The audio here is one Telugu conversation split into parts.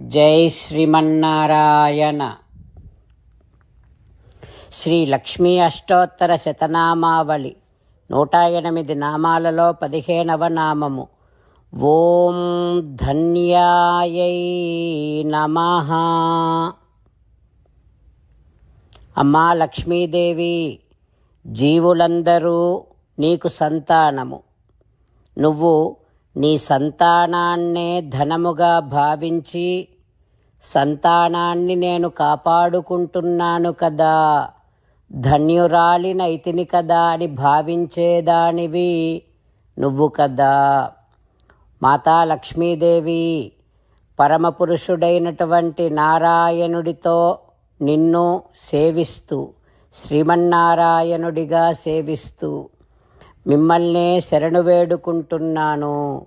జై శ్రీమన్నారాయణ. శ్రీ లక్ష్మీ అష్టోత్తర శతనామావళి నూట ఎనిమిది నామాలలో పదిహేనవ నామము. ఓం ధన్యాయై నమ. అమ్మా లక్ష్మీదేవి జీవులందరూ నీకు సంతానము. నువ్వు నీ సంతానాన్నే ధనముగా భావించి సంతానాన్ని నేను కాపాడుకుంటున్నాను కదా. ధన్యురాలినైతిని కదా అని భావించేదానివి నువ్వు కదా. మాతా లక్ష్మీదేవి పరమపురుషుడైనటువంటి నారాయణుడితో నిన్ను సేవిస్తూ శ్రీమన్నారాయణుడిగా సేవిస్తూ మిమ్మల్నే శరణు వేడుకుంటున్నాను.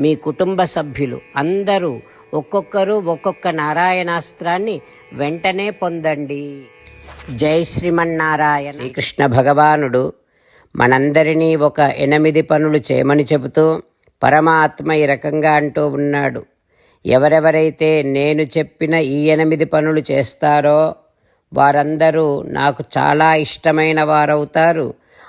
మీ కుటుంబ సభ్యులు అందరూ ఒక్కొక్కరు ఒక్కొక్క నారాయణాస్త్రాన్ని వెంటనే పొందండి. జై శ్రీమన్నారాయణ. శ్రీకృష్ణ భగవానుడు మనందరినీ ఒక ఎనిమిది పనులు చేయమని చెబుతూ పరమాత్మ ఈ రకంగా అంటూ ఉన్నాడు. ఎవరెవరైతే నేను చెప్పిన ఈ ఎనిమిది పనులు చేస్తారో వారందరూ నాకు చాలా ఇష్టమైన వారవుతారు.